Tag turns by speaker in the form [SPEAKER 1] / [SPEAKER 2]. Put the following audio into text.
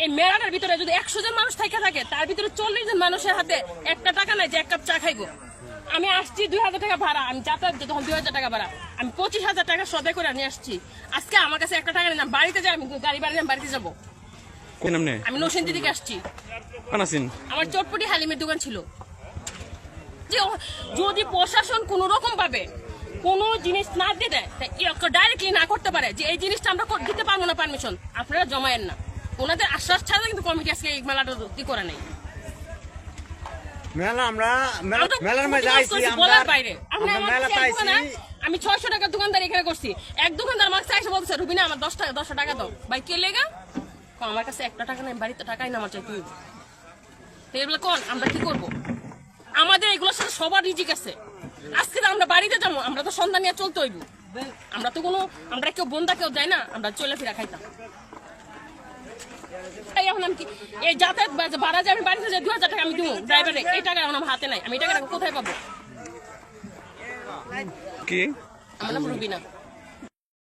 [SPEAKER 1] এই মেলাটার ভিতরে যদি একশো জন মানুষ থেকে থাকে তার ভিতরে চল্লিশ জন মানুষের হাতে একটা টাকা নাই যে এক কাপ চা খাইবো। আমি আসছি দুই হাজার টাকা ভাড়া আমি যাতায়াত তখন দুই হাজার টাকা ভাড়া। আমি পঁচিশ হাজার টাকা সদাই করে নিয়ে আসছি। আজকে আমার কাছে একটা টাকা নেই আমি বাড়িতে যাই আমি গাড়ি বাড়ি আমি বাড়িতে যাব। আমি নৌসেন দিদিকে আসছি। আমার চটপটি হালিমের দোকান ছিল। যে যদি প্রশাসন কোনো রকম ভাবে কোনো জিনিস না দিয়ে দেয় ডাইরেক্টলি না করতে পারে যে এই জিনিসটা আমরা দিতে পারব না পারমিশন আপনারা জমায়েন না। ওনাদের আশ্বাস ছাড়া কিন্তু কমিটি আজকে এই মেলাটা কি করে নাই।
[SPEAKER 2] মেলা আমরা মেলার মধ্যে আইছি আমরা
[SPEAKER 1] বাইরে। আমরা
[SPEAKER 2] মেলাতে আইছি।
[SPEAKER 1] আমি ছয়শো টাকার দোকানদার এখানে করছি। এক দোকানদার আমার এসে বলছে রুবিনা আমার দশ টাকা দশশো টাকা দাও। ভাই কে লেগা? আমার কাছে একটা টাকা নেই বাড়িতে টাকাই না আমার চাই তুই। এগুলো কোন আমরা কি করব? আমাদের এগুলোর সাথে সবার রিজিক আছে। আজকে তো আমরা বাড়িতে যাব আমরা তো সন্ধান নিয়ে চলতে হইব। আমরা তো কোনো আমরা কেউ বন্ধা কেউ দেয় না আমরা চলে ফিরা খাইতাম। এখন আমি কি এই যাতায়াত ভাড়া যে আমি বাড়িতে দু হাজার টাকা আমি দিব ড্রাইভারে এই টাকা এখন আমার হাতে নাই। আমি এই টাকাটা কোথায় পাবো?
[SPEAKER 3] কি?
[SPEAKER 1] আমার নাম রুবিনা